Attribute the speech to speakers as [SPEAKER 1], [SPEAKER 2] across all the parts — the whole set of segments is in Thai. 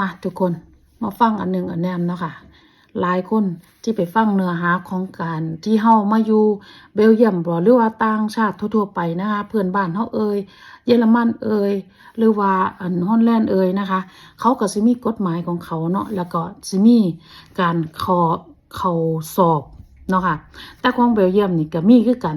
[SPEAKER 1] มาทุกคนมาฟังอันหนึ่งอันแนมเนาะค่ะหลายคนที่ไปฟังเนื้อหาของการที่เฮามาอยู่เบลเยียมบ่หรือว่าต่างชาติทั่วๆไปนะคะเพื่อนบ้านเฮาเอ่ยเยอรมันเอ่ยหรือว่าอันฮอลแลนด์เอ่ยนะคะ เขาก็สิมีกฎหมายของเขาเนาะแล้วก็สิมีการขอเขาสอบเนาะค่ะแต่ของเบลเยียมนี่ก็มีคือกัน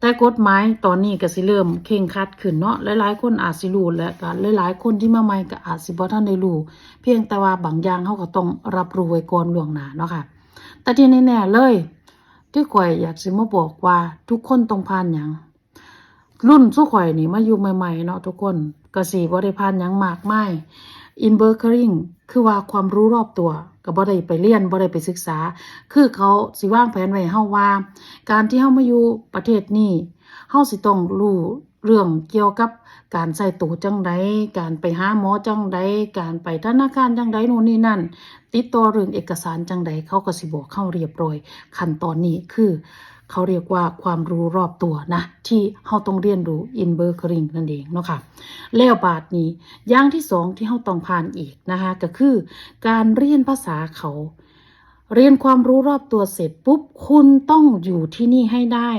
[SPEAKER 1] แต่กฎหมายตอนนี้ก็สิเริ่มเคร่งคัดขึ้นเนาะหลายๆ คนอาจสิรู้และก็หลายๆ คนที่มาใหม่ก็อาจสิบ่ทันได้รู้เพียงแต่ว่าบางอย่างเฮาก็ต้องรับรู้ไว้ก่อนล่วงหน้าเนาะค่ะ แต่ที่แน่ๆเลย ที่ข่อยอยากสิมาบอกว่าทุกคนต้องผ่านหยังรุ่นสู้ข่อยนี่มาอยู่ใหม่ๆเนาะทุกคนก็สิบ่ได้ผ่านหยังมากมาย อินเบอร์คริงคือว่าความรู้รอบตัวก็บ่ได้ไปเรียนบ่ได้ไปศึกษา คือเขาสิวางแผนไว้ให้เฮาว่า การที่เฮามาอยู่ประเทศนี้เฮาสิต้องรู้เรื่องเกี่ยวกับการใส่ตู้จังใดการไปหาหมอจังใดการไปธนาคารจังใดนู่นนี่นั่น ติดต่อเรื่องเอกสารจังใดเขาก็สิบอกเข้าเรียบร้อย ขั้นตอนนี้คือ เขาเรียกว่าความรู้รอบตัวนะ ที่เฮาต้องเรียนรู้อินเบอร์ r ริงนั่นเองเนาะค่ะแล้วบาทนี้อย่างที่สองที่เฮาต้องผ่านอีกนะคะก็คือการเรียนภาษาเขา เรียนความรู้รอบตัวเสร็จปุ๊บคุณต้องอยู่ที่นี่ให้ได้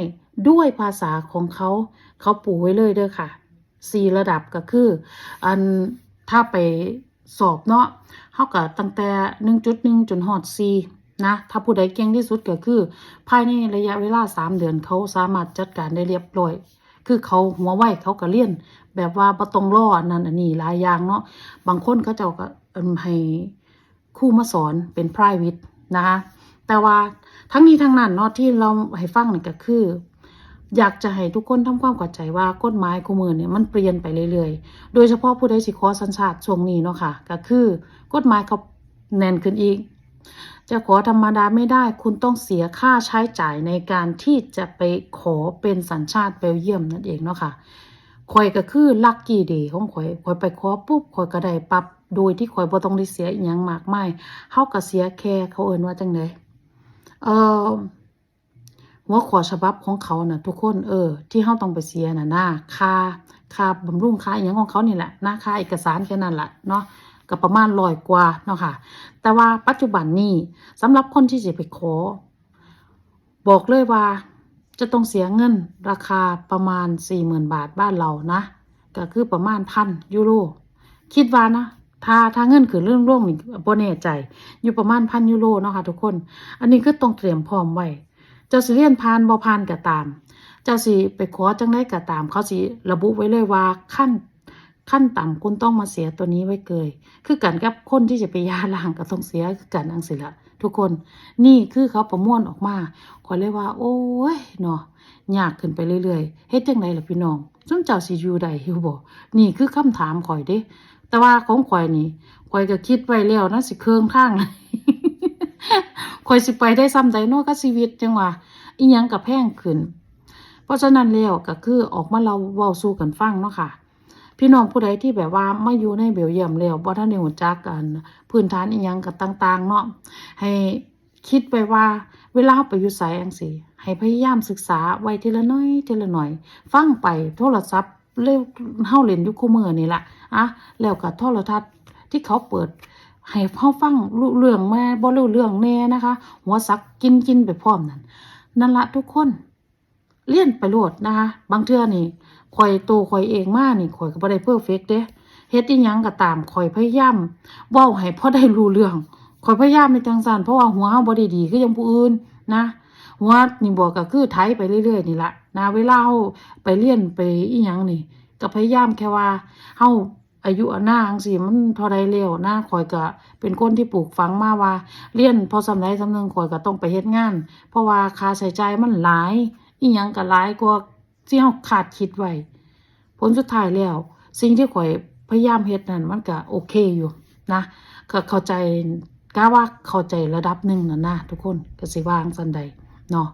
[SPEAKER 1] ด้วยภาษาของเขาเขาปูไว้เลยเด้อค่ะสี่ระดับก็คือ อันถ้าไปสอบเนาะเฮาก็ตั้งแต่หนึ่งจุดหนึ่งจนฮอดสี่ นะถ้าผู้ใดเก่งที่สุดก็คือ ภายในระยะเวลาสามเดือนเขาสามารถจัดการได้เรียบร้อย คือเขาหัวไวเขาก็เรียน แบบว่าบ่ต้องรออันนั้นอันนี้หลายอย่างเนาะบางคนเขาเจ้าก็ให้ครูมาสอนเป็น private นะคะแต่ว่าทั้งนี้ทั้งนั้นเนาะที่เราให้ฟังนี่ก็คือ อยากจะให้ทุกคนทำความเข้าใจว่ากฎหมายคู่มือเนี่ยมันเปลี่ยนไปเรื่อยๆ โดยเฉพาะผู้ใดสิขอสัญชาติช่วงนี้เนาะค่ะก็คือกฎหมายเขาแน่นขึ้นอีก จะขอธรรมดาไม่ได้คุณต้องเสียค่าใช้จ่ายในการที่จะไปขอเป็นสัญชาติเบลเยียมนั่นเองเนาะค่ะข่อยก็คือลัคกี้เดย์ของข่อยข่อยไปขอปุ๊บข่อยก็ได้ปับโดยที่ข่อยบ่ต้องได้เสียอีหยังมากมายเฮาก็เสียแค่เขาเอิ้นว่าจังไดเอ่อหัวขอฉบับของเขาน่ะ ทุกคนเออ ที่เฮาต้องไปเสียน่ะนะค่าค่าบำรุงค่าอหยังของเขานี่แหละนะค่าเอกสารแค่นั้นแหละเนาะ ก็ประมาณร้อยกว่าเนาะค่ะ แต่ว่าปัจจุบันนี้สำหรับคนที่จะไปขอ บอกเลยว่าจะต้องเสียเงินราคาประมาณสี่หมื่นบาทบ้านเรานะ ก็คือประมาณพันยูโรคิดว่านะถ้าถ้าเงินคือเรื่องร่วงนี่บ่แน่ใจ อยู่ประมาณพันยูโรเนาะค่ะทุกคน อันนี้ก็ต้องเตรียมพร้อมไว้ เจ้าสิเรียนผ่านบ่ผ่านก็ตาม เจ้าสิไปขอจังไดก็ตาม เขาสิระบุไว้เลยว่าขั้น ขั้นต่ำคุณต้องมาเสียตัวนี้ไว้เกย คือกันกับคนที่จะไปยาล้างก็ต้องเสียคือกันอังสิละทุกคนนี่คือเขาประมวลออกมาขอยเลยว่า โอ้ยเนาะยากขึ้นไปเรื่อยๆเฮ็ดจังไดล่ะพี่น้องซุมเจ้าสิอยู่ได้อยู่บ่นี่คือคำถามข่อยเด้ แต่ว่าของข่อยนี่ข่อยก็คิดไว้แล้วนะสิเครื่องข้างเลยข่อยสิไปได้ซ้ำใดเนาะกับชีวิตจังว่าอีหยังก็แพงขึ้น เพราะฉะนั้นแล้วก็คือออกมาเราเว้าสู่กันฟังเนาะค่ะ พี่น้องผู้ใดที่แบบว่าไมาอยู่ในเบลเยียมแล้วบ่ทันได้รู้จักกันพื้นฐานอีหยังก็ต่าง ๆ เนาะให้คิดไปว่าเวลาไปอยู่ไสจังซี่ให้พยายามศึกษาไว้ทีละน้อยทีละหน่อย ฟังไปโทรศัพท์เร็วเฮาเล่นอยู่คู่มือนี่ละอะแล้วก็โทรทัศน์ที่เขาเปิดให้เฮาฟังรู้เรื่องแม่บ่รู้เรื่องแน่นะคะ หัวสักกินกินไปพร้อมนั่นนั่นละทุกคนเรียนไปโหลดนะคะ บางเทื่อนี่ ข่อยโตข่อยเองมากนี่ข่อยก็บ่ได้เพอร์เฟกต์เด้เฮ็ดอีหยังก็ตามข่อยพยายามเว้าให้พอได้รู้เรื่องข่อยพยายามในจังซั่นเพราะว่าหัวเฮาบ่ได้ดีคือจังผู้อื่นนะหัวนี่บ่ก็คือไถไปเรื่อยๆนี่ละนะเวลาเฮาไปเรียนไปอีหยังนี่ก็พยายามแค่ว่าเฮาอายุอานาจังซี่มันเท่าใดแล้วนะข่อยก็เป็นคนที่ปลูกฝังมาว่าเรียนพอสำใดสำหนึงข่อยก็ต้องไปเฮ็ดงาน เพราะว่าค่าใช้จ่ายมันหลายอีหยังก็หลายกว่า ที่เฮาคาดคิดไว้ผลสุดท้ายแล้ว สิ่งที่ข่อยพยายามเฮ็ดนั่นมันก็โอเคอยู่นะก็เข้าใจกะว่าเข้าใจระดับหนึ่งนะนะทุกคนก็สิวางซันใดเนาะ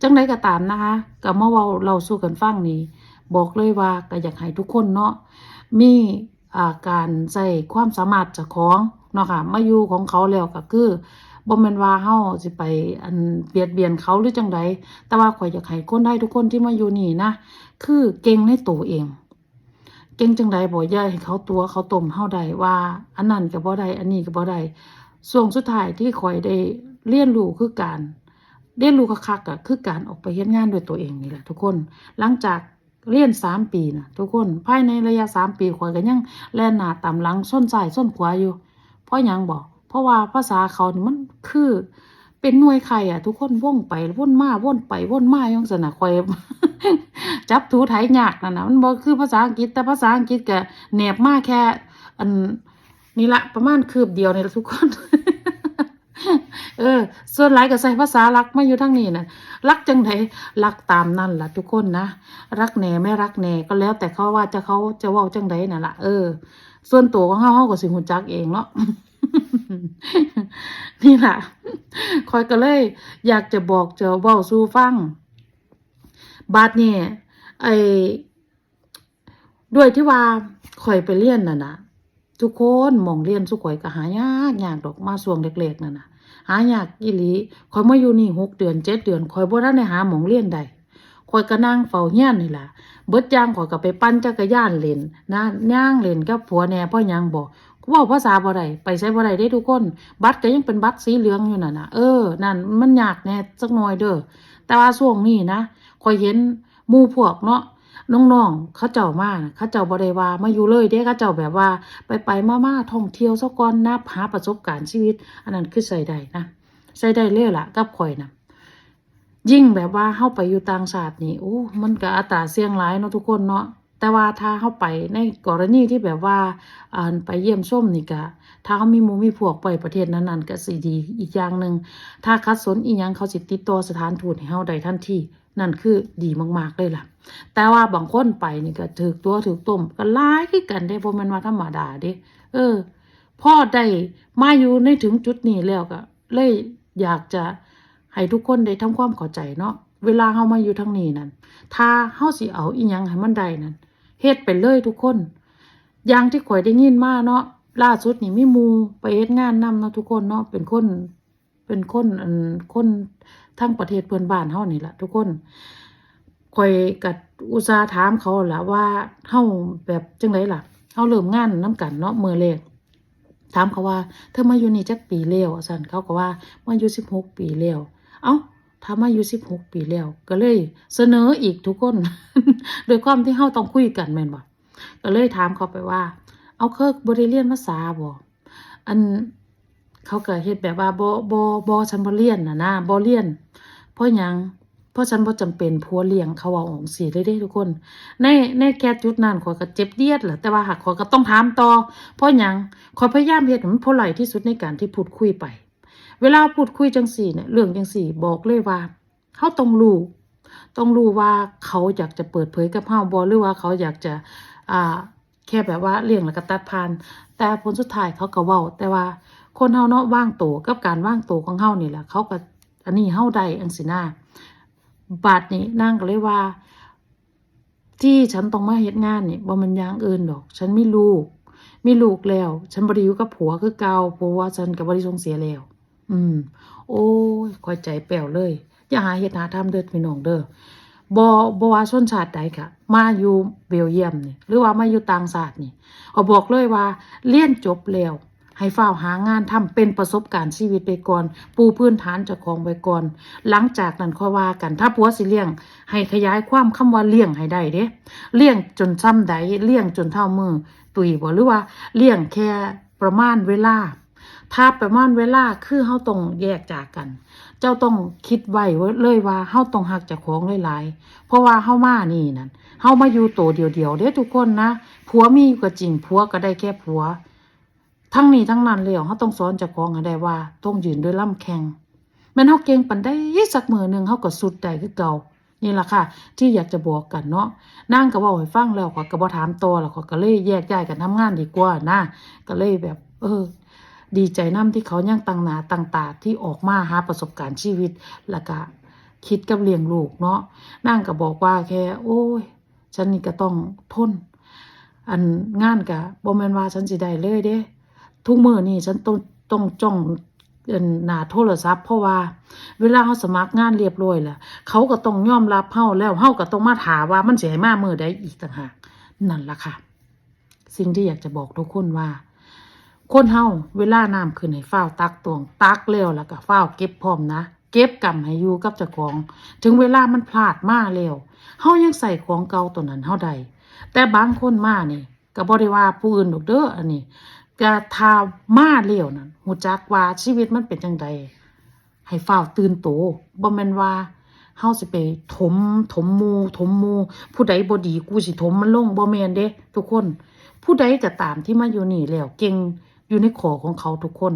[SPEAKER 1] จังไดก็ตามนะคะก็มาเว้าเราสู้กันฟังนี่บอกเลยว่าก็อยากให้ทุกคนเนาะมีอาการใช้ความสามารถจ้าของเนาะค่ะมาอยู่ของเขาแล้วก็คือ บ่แม่นว่าเฮาสิไปอันเบียดเบียนเขาหรือจังใดแต่ว่าข่อยอยากให้คนไทยทุกคนที่มาอยู่นี่นะ คือเก่งในตัวเอง เก่งจังใดบ่ย่าให้เขาตัวเขาต้มเฮาได้ว่า อันนั้นก็บ่ได้อันนี้ก็บ่ได้ส่วงสุดท้ายที่ข่อยได้เรียนรู้คือการเรียนรู้คักๆก็คือการออกไปเฮ็ดงานด้วยตัวเองนี่แหละทุกคน หลังจากเรียนสามปีนะทุกคนภายในระยะสามปีข่อยก็ยังแล่นหน้าตามหลังส้นซ้ายส้นขวาอยู่เพราะหยังบอก เพราะว่าภาษาเขานี่มันคือ เป็นหน่วยไข่อะ ทุกคนว่องไปว่นมาว่นไปว่นมาย่างสนะข่อยจับถูไถยากนั่นนะมันบ่คือภาษาอังกฤษแต่ภาษาอังกฤษก็แหนบมากแค่ อันนี่ละประมาณคืบเดียวนี่ละทุกคนเออ ส่วนหลายก็ใส่ภาษารักไมาอยู่ทั้งนี้น่ะรักจังไดรักตามนั่นล่ะ ทุกคนนะรักแหน่ไม่รักแหน่ก็แล้ว แต่เขาว่าจะเขาจะว้าจังไดน่ะล่ะเออ ส่วนตัวของเฮาเฮาก็สิฮู้จักเองเนาะ นี่แหละคอยก็เลย อยากจะบอกจะเว้าสู่ฟัง บาดนี่ไอ้ด้วยที่ว่าข่อยไปเรียนน่ะนะทุกคนมองเรียนสุข่อยก็หายากยากดอกมาช่วงเล็กๆนั่นน่ะ หายากอีหลีข่อยมาอยู่นี่หกเดือนเจ็ดเดือนข่อยบ่ทันได้หาหมองเรียนใดข่อยก็นั่งเฝ้าเฮียนนี่ล่ะเบิดย่างข่อยก็ไปปั่นจักรยานเล่นนะย่างเล่นกับผัวแหน่พ่อยังบ่เว้าภาษาบ่ได้ไปใช้บ่ได้เด้ทุกคน บัตรก็ยังเป็นบัตรสีเหลืองอยู่น่ะนะเออนั่นมันยากแน่จักหน่อยเด้อแต่ว่าช่วงนี้นะข่อยเห็นมู่พวกเนาะน้องๆเขาเจ้ามาเขาเจ้าบ่ได้ว่ามาอยู่เลยเด้เขาเจ้าแบบว่า ไปไปๆมาๆท่องเที่ยวซะก่อนนับหาประสบการณ์ชีวิต อันนั้นคือใส่ได้นะใส่ได้เลยล่ะกับข่อยนะยิ่งแบบว่าเข้าไปอยู่ต่างชาตินี่โอ้มันก็อัตราเสี่ยงหลายเนาะทุกคนเนาะ แต่ว่าถ้าเข้าไปในกรณีที่แบบว่าอ่าไปเยี่ยมชมนี่ก็ถ้าเขามีมูมีพวกไปประเทศนั้นๆก็สิดีอีกอย่างหนึ่งถ้าคัดสนอีหยังเขาสิติดต่อสถานทูตให้เฮาได้ทันทีนั่นคือดีมากๆเลยล่ะ แต่ว่าบางคนไปนี่ก็ถือตัวถือต้มก็หลายคือกันได้บ่แม่นว่าธรรมดาเด้เออพ่อได้มาอยู่ในถึงจุดนี้แล้วก็เลยอยากจะให้ทุกคนได้ทำความเข้าใจเนาะเวลาเฮามาอยู่ทางนี้นั่นถ้าเฮาสิเอาอีหยังให้มันได้นั่น ฮ็ดไปเลยทุกคนอย่างที่ข่อยได้ยินมาเนาะล่าสุดนี่มีมูไปเฮ็ดงานนำเนาะทุกคนเนาะเป็นคน เป็นคนอันคนทั้งประเทศเพื่อนบ้านเฮานี่แหละทุกคนข่อยกัดอุตสาห์ถามเขาล่ะว่าเฮาแบบจังไดล่ะเฮาเริ่มงานนํกันเนาะมื้อแรกถามเขาว่าเธอมาอยู่นี่จักปีแล้วสันเขาก็ว่ามาอยู่สิบหกปีแล้ว เอ้า ถ้ามาอยู่สิบหกปีแล้ว ก็เลยเสนออีกทุกคน โดยความที่เฮาต้องคุยกันแม่นบ่ก็เลยถามเขาไปว่า เอาเคยบ่ได้เรียนภาษาบ่อันเขาก็เฮ็ดแบบว่าบ่บ่บ่ฉันบ่เรียนน่ะนะบ่เรียน เพราะหยังเพราะฉันบ่จำเป็นผัวเลี้ยงเขาเอาออกสิเลยเด้ทุกคน ในในแค่จุดนั้นขอยก็เจ็บเดียดแหละแต่ว่าหากขอยก็ต้องถามต่อ เพราะหยังขอยพยายามเฮ็ดให้มันพอไหลที่สุดในการที่พูดคุยไป เวลาพูดคุยจังสี่เนี่ยเรื่องจังสี่บอกเลยว่าเขาต้องรู้ต้องรู้ว่าเขาอยากจะเปิดเผยกับเฮาบ่หรือว่าเขาอยากจะอ่าแค่แบบว่าเลี้ยงแล้วก็ตัดผ่าน แต่ผลสุดท้ายเขาก็เว้า แต่ว่าคนเฮาเนาะว่างโตวกับการว่างโตวของเฮานี่แหละเขาก็อันนี้เฮาได้อังสินาบาดนี้นางก็เลยว่า ที่ฉันต้องมาเฮ็ดงานนี่บ่แมันยางอื่นดอก ฉันมีลูก มีลูกแล้ว ฉันบ่ได้อยู่กับผัวคือเก่าเพราะว่าฉันก็บ่ได้ส่งเสียแล้ว อืม โอ้ยคอยใจแป้วเลย อย่าหาเฮ็ดหาทำเด้อพี่น้องเด้อบ่บ่ว่าชนชาติใดค่ะ มาอยู่เบลเยียมนี่หรือว่ามาอยู่ต่างชาตินี่เอาบอกเลยว่าเรียนจบแล้วให้ฝ้าวหางานทำเป็นประสบการณ์ชีวิตไปก่อน ปูพื้นฐานจากของไว้ก่อน หลังจากนั้นค่อยว่ากันถ้าผัวสิเลี้ยง ให้ขยายความคำว่าเลี้ยงให้ได้เด้เลี้ยงจนซ้ำใดเลี้ยงจนเท่ามือตุยบ่หรือว่าเลี้ยงแค่ประมาณเวลา ถ้าประมาณเวลาคือเฮาต้องแยกจากกัน เจ้าต้องคิดไว้เลยว่าเฮาต้องหักจากของหลายๆเพราะว่าเฮามานี่นั่นเฮามาอยู่โตเดียวๆเด้ทุกคนนะผัวมีอยู่ก็จริงผัวก็ได้แค่ผัว ทั้งนี้ทั้งนั้นแล้วเฮาต้องสอนจ้าของให้ได้ว่าต้องยืนด้วยลำแข็งแม่นเฮาเก่งปานใดสักมือหนึงเฮาก็สุดได้คือเก่านี่แหละค่ะ ที่อยากจะบอกกันเนาะนางก็เว้าให้ฟังแล้วข้อยก็บ่ถามต่อแล้วข้อยก็เลยแยกย้ายกันทำงานดีกว่านะก็เลยแบบ เออ ดีใจนํที่เขายังตั้งหนาตั้งตาที่ออกมาหาประสบการณ์ชีวิตแล้วก็คิดกับเลี้ยงลูกเนาะนางก็บอกว่าแค่ โอ้ย ฉันนี่ก็ต้องทน อันงานก็บ่แมนว่าฉันสิได้เลยเด้ ทุกมือนี่ฉันต้องต้องจ้องหนาโทรศัพท์เพราะว่า เวลาเฮาสมัครงานเรียบร้อยแล้วเขาก็ต้องยอมรับเฮาแล้วเฮาก็ต้องมาถามว่ามันสิให้มามื้อใดอีกต่างหากนั่นล่ะค่ะ สิ่งที่อยากจะบอกทุกคนว่า คนเฮาเวลาน้ำขึ้นให้เฝ้าตักตวงตักแล้วแล้วก็ฝ้าเก็บพร้อมนะ เก็บกำให้อยู่กับเจ้าของ ถึงเวลามันพลาดมาแล้วเฮายังใส่ของเก่าตัวนั้นเฮาได้แต่บางคนมานี่ก็บ่ได้ว่าผู้อื่นดอกเด้ออันนี้ก็ทามาแล้วนั่นฮู้จักว่าชีวิตมันเป็นจังไดให้เฝ้าตื่นโตบ่แม่นว่าเฮาสิไปถมถมมูถมมูผู้ใดบ่ดีกูสิถมมันลงบ่แม่นเด้ ทุกคน ผู้ใดก็ตามที่มาอยู่นี่แล้วเก่ง อยู่ในขอของเขาทุกคน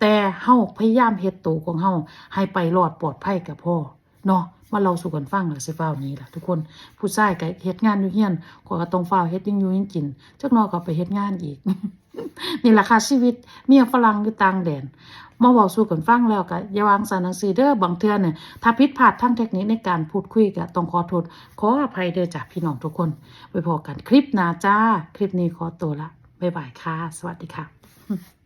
[SPEAKER 1] แต่เฮาพยายามเฮ็ดตัวของเฮาให้ไปรอดปลอดภัยกับพ่อเนาะมาเราสู่กันฟังแล้วสิฟ้าวนี้ล่ะ ทุกคนผู้ชายก็เฮ็ดงานอยู่เฮียนก็ก็ต้องฟ้าวเฮ็ดยิ่งอยู่ยิ่งกินจักหนอก็ไปเฮ็ดงานอีก นี่ล่ะค่ะชีวิตเมียฝรั่งอยู่ต่างแดนมาเว้าสู่กันฟังแล้วก็อย่าวางสารหนังสือเด้อบางเทื่อเนี่ยถ้าผิดพลาดทางเทคนิคในการพูดคุยก็ต้องขอโทษขออภัยเด้อจ้ะพี่น้องทุกคนไปพอกันคลิปหน้าจ้า คลิปนี้ขอตัวละบ๊ายบายค่ะ สวัสดีค่ะ Hmm.